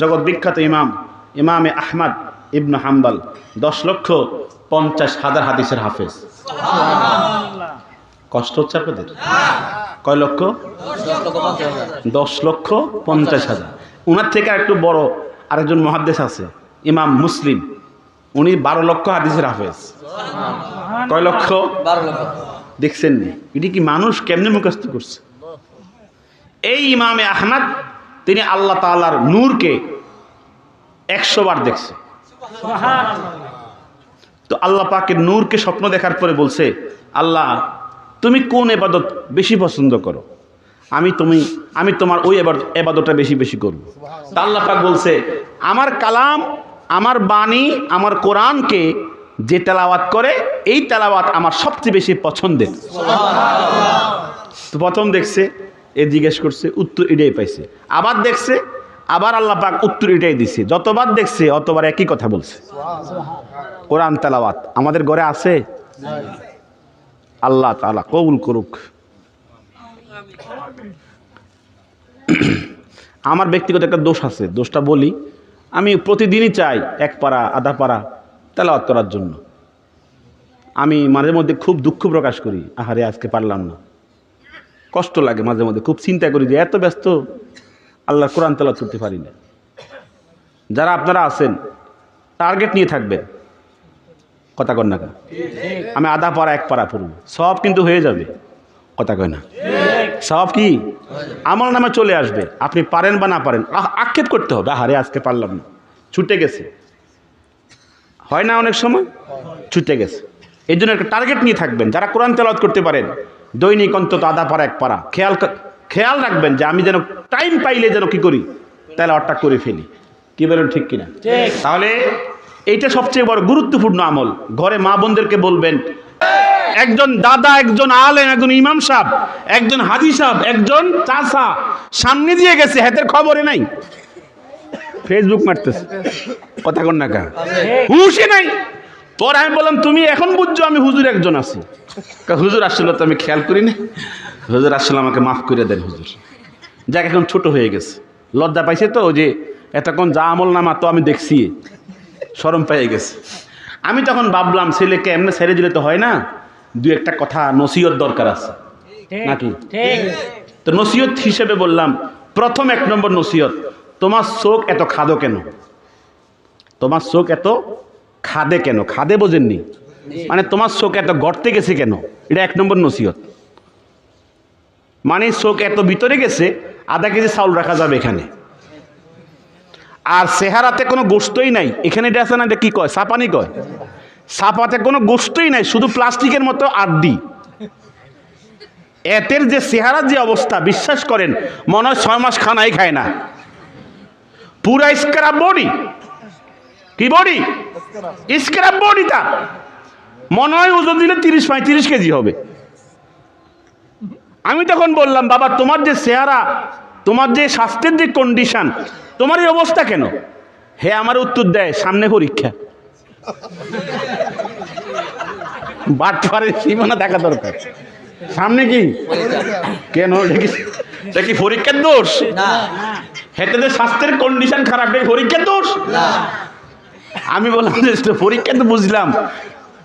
জগৎ বিখ্যাত ইমাম ইমামে আহমাদ ইবনু হাম্বাল দশ লক্ষ পঞ্চাশ হাজার হাদিসের হাফেজ। কষ্ট হচ্ছে আপনাদের? কয় লক্ষ? দশ লক্ষ পঞ্চাশ হাজার। উনার থেকে একটু বড় আরেকজন মহাদ্দেশ আছে ইমাম মুসলিম। উনি বারো লক্ষ হাদিসের হাফেজ। কয় লক্ষ। দেখছেন নি? এটি কি মানুষ কেমনে মুখস্থ করছে? এই ইমামে আহমদ তিনি আল্লাহ তাআলার নূরকে একশো বার দেখছে। তো আল্লাহ পাকের নূরকে স্বপ্ন দেখার পরে বলছে, আল্লাহ, তুমি কোন এবাদত বেশি পছন্দ করো? আমি তুমি, আমি তোমার ওই এবাদতটা বেশি বেশি করব। তা আল্লাহ পাক বলছে, আমার কালাম, আমার বাণী, আমার কোরআনকে যে তেলাওয়াত করে, এই তেলাওয়াত আমার সবচেয়ে বেশি পছন্দের। তো প্রথম দেখছে এ জিজ্ঞেস করছে, উত্তর এটাই পাইছে। আবার দেখছে, আবার আল্লাহ পাক উত্তর এটাই দিছে। যতবার দেখছে, অতবার একই কথা বলছে। কোরআন তেলাওয়াত আমাদের ঘরে আছে? আল্লাহ তাআলা কবুল করুক। আমার ব্যক্তিগত একটা দোষ আছে। দোষটা বলি, আমি প্রতিদিনই চাই এক পাড়া, আধা পাড়া তেলাওয়াত করার জন্য। আমি মাঝে মধ্যে খুব দুঃখ প্রকাশ করি, আহারে আজকে পারলাম না। কষ্ট লাগে মাঝে মধ্যে। খুব চিন্তা করি যে এত ব্যস্ত আল্লাহর কোরআন তেলাওয়াত করতে পারি না। যারা আপনারা আছেন, টার্গেট নিয়ে থাকবেন। কথা কন না? আমি আধা পাড়া, এক পাড়া পড়ব। সব কিন্তু হয়ে যাবে। কথা কয় না? সব কি? আমার নামে চলে আসবে। আপনি পারেন বা না পারেন আক্ষেপ করতে হবে। আহারে, আজকে পারলাম না। ছুটে গেছে। হয় না অনেক সময়? ছুটে গেছে। এই জন্য একটা টার্গেট নিয়ে থাকবেন। যারা কোরআন তেলাওয়াত করতে পারেন দৈনিক অন্তত আধা পাড়া এক পাড়া। খেয়াল খেয়াল রাখবেন যে আমি যেন টাইম পাইলে যেন কি করি তেলাওয়াতটা করে ফেলি। কি বলেন ঠিক কিনা? তাহলে এইটা সবচেয়ে বড় গুরুত্বপূর্ণ আমল। ঘরে মা বোনদেরকে বলবেন একজন দাদা একজন আলেম একজন ইমাম সাহেব একজন হাজি সাহেব একজন চাষা সামনে দিয়ে গেছে হাতের খবরে নাই। ফেসবুক মারতেছে। কথা কন না কা। হুশে নাই। পর আমি বললাম তুমি এখন বুঝছ আমি হুজুর একজন আছি। হুজুর আসলে তো আমি খেয়াল করি না হুজুর আসলে আমাকে মাফ করে দেন হুজুর। যাক এখন ছোট হয়ে গেছে। লজ্জা পাইছে তো যে এতক্ষণ যা আমল নামা তো আমি দেখছি। সরম পেয়ে গেছে। আমি তখন ভাবলাম ছেলেকে এমনি ছেড়ে দিলে তো হয় না? দু একটা কথা নসিহত দরকার আছে। নাকি? তো নসিহত হিসেবে বললাম প্রথম এক নম্বর নসিহত তোমার চোখ এত খাদো কেন? তোমার চোখ এত খাদে কেন? খাদে বোঝেননি। মানে তোমার শোক এত গর্তে গেছে কেন? এটা এক নম্বর নসিহত। মানে শোক এত ভিতরে গেছে আধা কেজি চাউল রাখা যাবে এখানে। আর চেহারাতে কোনো গোস্তই নাই। এখানে এটা আছে না এটা কি কয়? সাপানি কয়? সাপাতে কোনো গোস্তই নাই শুধু প্লাস্টিকের মতো আড্ডি। এতের যে চেহারার যে অবস্থা বিশ্বাস করেন মনে হয় ছয় মাস খানাই খায় না। পুরা স্ক্রাব বডি কি বডি স্ক্রাব বডি তার মনে হয় ওজন দিলে তিরিশ পঁয়ত্রিশ কেজি হবে। আমি তখন বললাম বাবা তোমার যে চেহারা তোমার যে স্বাস্থ্যের যে কন্ডিশন তোমার এই অবস্থা কেন? হে আমার উত্তর দেয় সামনে পরীক্ষা। বাটফারের সীমানা দেখা দরকার। সামনে কি? কেন? এটা কি- পরীক্ষার দোষ? না। হেঁটে স্বাস্থ্যের কন্ডিশন খারাপ পরীক্ষার দোষ? আমি বললাম যে পরীক্ষা তো বুঝলাম।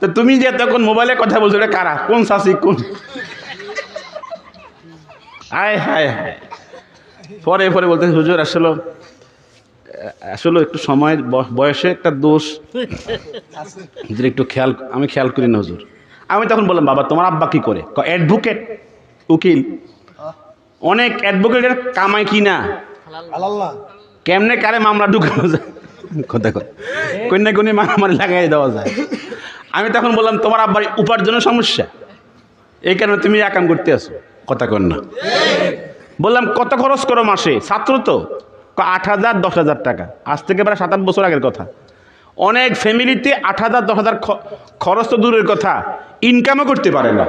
তো তুমি যে তখন মোবাইলে কথা বলছো এটা কারা? কোন শাসি কোন? হায় হায় হায়। পরে পরে বলতে হুজুর আসলে আসলে একটু সময় বয়সে একটা দোষ। হুজুর একটু খেয়াল আমি খেয়াল করি না হুজুর। আমি তখন বললাম বাবা তোমার আব্বা কি করে? অ্যাডভোকেট উকিল। অনেক অ্যাডভোকেটের কামাই কি না? কেমনে কারে মামলা ঢুকানো যায়? কথা কথা কন্যা কন্যা মারামারি লাগাই দেওয়া যায়। আমি তখন বললাম, তোমার আব্বার উপার্জনের সমস্যা? এই কারণে তুমি একাম করতে আসো কথা কন না। বললাম, কত খরচ করো মাসে? ছাত্র তো। আট হাজার, দশ হাজার টাকা। আজ থেকে প্রায় সাত আট বছর আগের কথা। অনেক ফ্যামিলিতে আট হাজার, দশ হাজার খরচ তো দূরের কথা। ইনকামও করতে পারে না।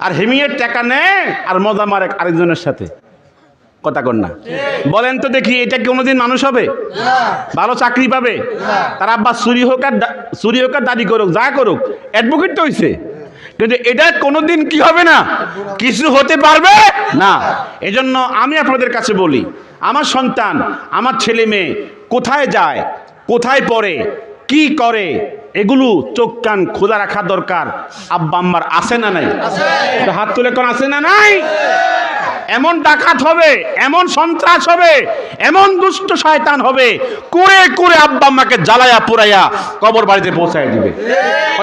আর হেমিয়ের টাকা নেয় আর মজা মারে আরেকজনের সাথে। কথা কন না। বলেন তো দেখি এটা কোনোদিন মানুষ হবে? ভালো চাকরি পাবে? তার আব্বা চুরি হোক আর চুরি হোক আর দাবি করুক যা করুক অ্যাডভোকেট তো হয়েছে কিন্তু এটা কোনোদিন কি হবে না? কিছু হতে পারবে? না। এজন্য আমি আপনাদের কাছে বলি আমার সন্তান আমার ছেলে মেয়ে কোথায় যায় কোথায় পড়ে কি করে এগুলো চোখ কান খোলা রাখা দরকার। আব্বা আম্মার আছে না নাই? হাত তুলে কোন আছে না নাই? এমন ডাকাত হবে, এমন সন্ত্রাস হবে, এমন দুষ্ট শয়তান হবে করে করে আব্বা আম্মাকে জ্বালায়া পুরাইয়া কবর বাড়িতে পৌঁছায় দিবে।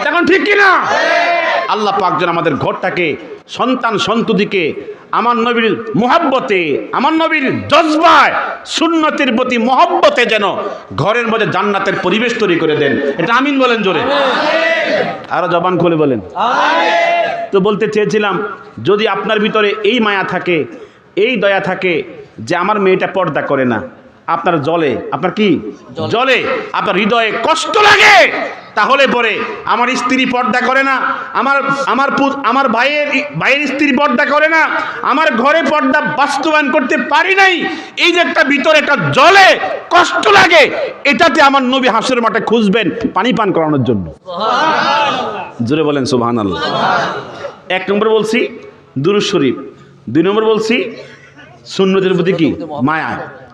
এখন ঠিক কিনা? আল্লাহ পাক যেন আমাদের ঘরটাকে, সন্তান সন্ততিকে, আমার নবীর মোহাব্বতে, আমার নবীর জজবায়, সুন্নতির প্রতি মহব্বতে যেন ঘরের মধ্যে জান্নাতের পরিবেশ তৈরি করে দেন। এটা আমিন বলেন জোরে। আরও জবান খুলে বলেন। তো বলতে চেয়েছিলাম যদি আপনার ভিতরে এই মায়া থাকে এই দয়া থাকে যে আমার মেয়েটা পর্দা করে না আপনার জলে আপনার কি? জলে। আপনার হৃদয়ে কষ্ট লাগে তাহলে পরে আমার স্ত্রী পর্দা করে না আমার আমার আমার ভাইয়ের ভাইয়ের স্ত্রী পর্দা করে না আমার ঘরে পর্দা বাস্তবায়ন করতে পারি নাই এই যে একটা ভিতরে একটা জলে কষ্ট লাগে এটাতে আমার নবী হাসের মাঠে খুঁজবেন পানি পান করানোর জন্য। জোরে বলেন সুবহান আল্লাহ এক নম্বর বলছি দুরুজ শরীফ। দুই নম্বর বলছি সুন্নতির প্রতি কি? মায়া।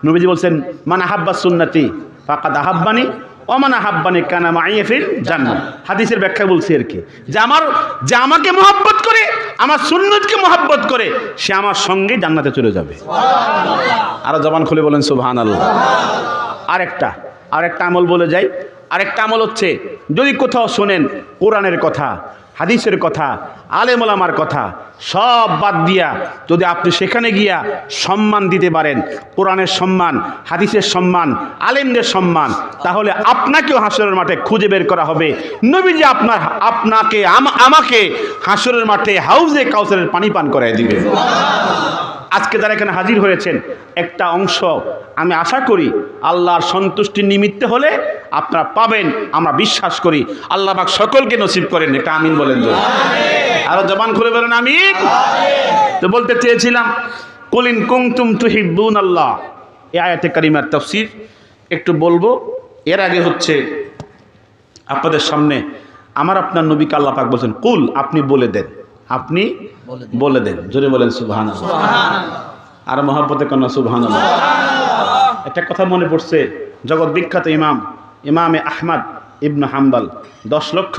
নবীজি বলছেন মানে হাব্বা সুন্নতি ফাকাদ আহাব্বানি অমান আহাব্বানি কানা মাইয়ে ফিল জান্নাত হাদিসের ব্যাখ্যা বলছি আর কি? যে আমার যে আমাকে মহব্বত করে আমার সুন্নতকে মহব্বত করে সে আমার সঙ্গে জান্নাতে চলে যাবে। আরও জবান খুলে বলেন সুবহান আল্লাহ আরেকটা আরেকটা আমল বলে যাই। আরেকটা আমল হচ্ছে যদি কোথাও শোনেন কোরআনের কথা হাদিসের কথা আলেমলামার কথা, সব বাদ দিয়া যদি আপনি সেখানে গিয়া সম্মান দিতে পারেন, কোরআনের সম্মান, হাদিসের সম্মান, আলেমদের সম্মান, তাহলে আপনাকেও হাসরের মাঠে খুঁজে বের করা হবে। নবী যে আপনার, আপনাকে আমাকে হাসরের মাঠে হাউজে কাউসারের পানি পান করাই দিবে আজকে যারা এখানে হাজির হয়েছেন একটা অংশ আমি আশা করি আল্লাহর সন্তুষ্টির নিমিত্তে হলে আপনারা পাবেন আমরা বিশ্বাস করি। আল্লাহ পাক সকলকে নসিব করেন এটা আমিন বলেন তো আরও জবান খুলে বলেন আমিন। তো বলতে চেয়েছিলাম কলিন কুংতুম তুহিব্বুন আল্লাহ এ আয়াতে কারিমার তফসির একটু বলব এর আগে হচ্ছে আপনাদের সামনে আমার আপনার নবীকে আল্লাহ পাক বলছেন কুল আপনি বলে দেন। আপনি বলে দেন। জোরে বলেন সুবহান আর মহাব্বতে কন্যা সুবহান একটা কথা মনে পড়ছে জগৎ বিখ্যাত ইমাম ইমামে আহমদ ইবনু হাম্বাল দশ লক্ষ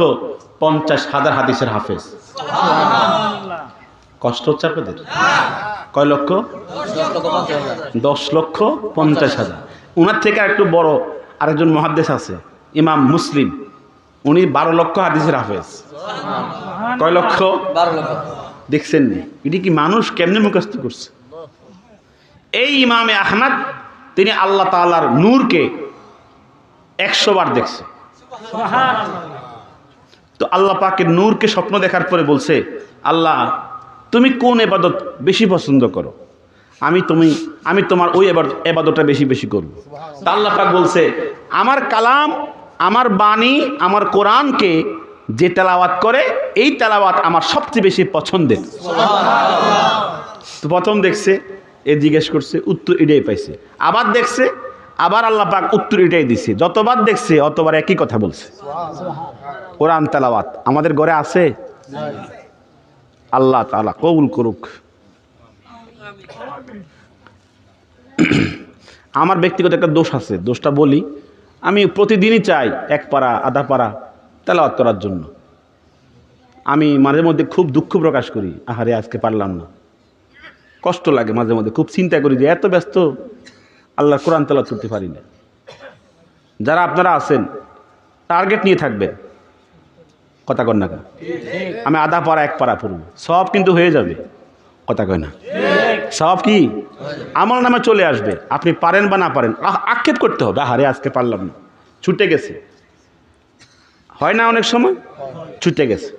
পঞ্চাশ হাজার হাদিসের হাফেজ। কষ্ট হচ্ছে আপনাদের? কয় লক্ষ? দশ লক্ষ পঞ্চাশ হাজার। ওনার থেকে একটু বড় আরেকজন মহাদ্দেশ আছে ইমাম মুসলিম। উনি বারো লক্ষ হাদিসের হাফেজ। কয় লক্ষ? বারো লক্ষ। দেখছেন নি? এটি কি মানুষ কেমনে মুখস্থ করছে? এই ইমামে আহমদ তিনি আল্লাহ তাআলার নূরকে একশো বার দেখছে। তো আল্লাহ পাকের নূরকে স্বপ্ন দেখার পরে বলছে আল্লাহ তুমি কোন এবাদত বেশি পছন্দ করো? আমি তুমি আমি তোমার ওই এবার এবাদতটা বেশি বেশি করব। তা আল্লাহ পাক বলছে আমার কালাম আমার বাণী আমার কোরআনকে যে তেলাওয়াত করে, এই তেলাওয়াত আমার সবচেয়ে বেশি পছন্দের। তো প্রথম দেখছে, এ জিজ্ঞেস করছে, উত্তর এটাই পাইছে। আবার দেখছে, আবার আল্লাহ পাক উত্তর এটাই দিছে। যতবার দেখছে, অতবার একই কথা বলছে। কোরআন তেলাওয়াত আমাদের ঘরে আছে? আল্লাহ তাআলা কবুল করুক। আমার ব্যক্তিগত একটা দোষ আছে। দোষটা বলি, আমি প্রতিদিনই চাই, এক পাড়া, আধা পাড়া তেলাওয়াত করার জন্য। আমি মাঝে মধ্যে খুব দুঃখ প্রকাশ করি, আহারে আজকে পারলাম না। কষ্ট লাগে মাঝে মধ্যে, খুব চিন্তা করি যে এত ব্যস্ত আল্লাহর কোরআন তেলাওয়াত করতে পারি না। যারা আপনারা আছেন, টার্গেট নিয়ে থাকবেন। কথা কন না? আমি আধা পাড়া, এক পাড়া পড়ব। সব কিন্তু হয়ে যাবে। কথা কয় না? সব কি? আমার নামে চলে আসবে। আপনি পারেন বা না পারেন আক্ষেপ করতে হবে। আহারে আজকে পারলাম না। ছুটে গেছে। হয় না অনেক সময়? ছুটে গেছে।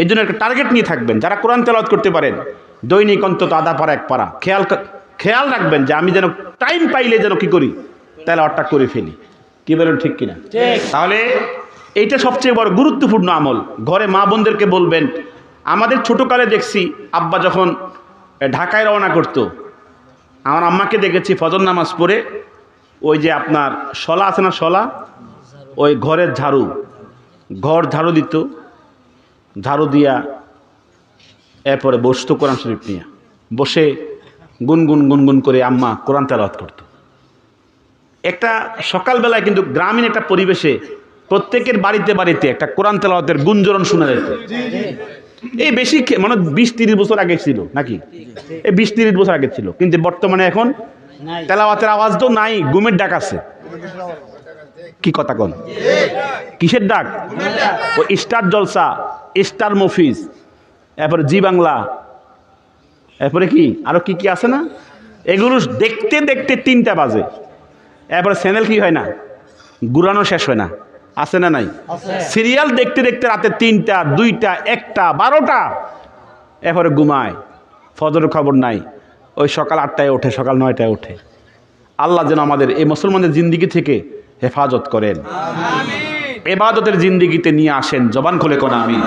এই জন্য একটা টার্গেট নিয়ে থাকবেন। যারা কোরআন তেলাওয়াত করতে পারেন দৈনিক অন্তত আধা পাড়া এক পাড়া খেয়াল খেয়াল রাখবেন যে আমি যেন টাইম পাইলে যেন কি করি? তেলাওয়াতটা করে ফেলি। কি বলেন ঠিক কিনা? তাহলে এইটা সবচেয়ে বড় গুরুত্বপূর্ণ আমল। ঘরে মা বোনদেরকে বলবেন আমাদের ছোটোকালে দেখছি আব্বা যখন ঢাকায় রওনা করতো আমার আম্মাকে দেখেছি ফজর নামাজ পড়ে ওই যে আপনার শলা আছে না শলা? ওই ঘরের ঝাড়ু। ঘর ঝাড়ু দিত ঝাড়ু দিয়া এরপরে বসতো কোরআন শরীফ নিয়ে। বসে গুনগুন গুনগুন করে আম্মা কোরআন তেলাওয়াত করতো। একটা সকালবেলায় কিন্তু গ্রামীণ একটা পরিবেশে প্রত্যেকের বাড়িতে বাড়িতে একটা কোরআন তেলাওয়াতের গুঞ্জরণ শোনা যেত। এই বেশি মানে বিশ তিরিশ বছর আগে ছিল নাকি? এই বিশ তিরিশ বছর আগে ছিল। কিন্তু বর্তমানে এখন তেলাওয়াতের আওয়াজ তো নাই গুমের ডাক আছে। কি কথা কন? কিসের ডাক? ও স্টার জলসা, স্টার মফিজ, এরপরে জি বাংলা, এরপরে কি? আরও কি কি আছে না? এগুলো দেখতে দেখতে তিনটা বাজে। এরপরে চ্যানেল কি হয় না? ঘুরানো শেষ হয় না। আছে না নাই? সিরিয়াল দেখতে দেখতে রাতে তিনটা, দুইটা, একটা, বারোটা। এরপরে ঘুমায়। ফজরের খবর নাই। ওই সকাল আটটায় ওঠে, সকাল নয়টায় ওঠে। আল্লাহ যেন আমাদের এই মুসলমানদের জিন্দিগি থেকে হেফাজত করেন। এবাদতের জিন্দিগিতে নিয়ে আসেন। জবান খুলে কোন আমি?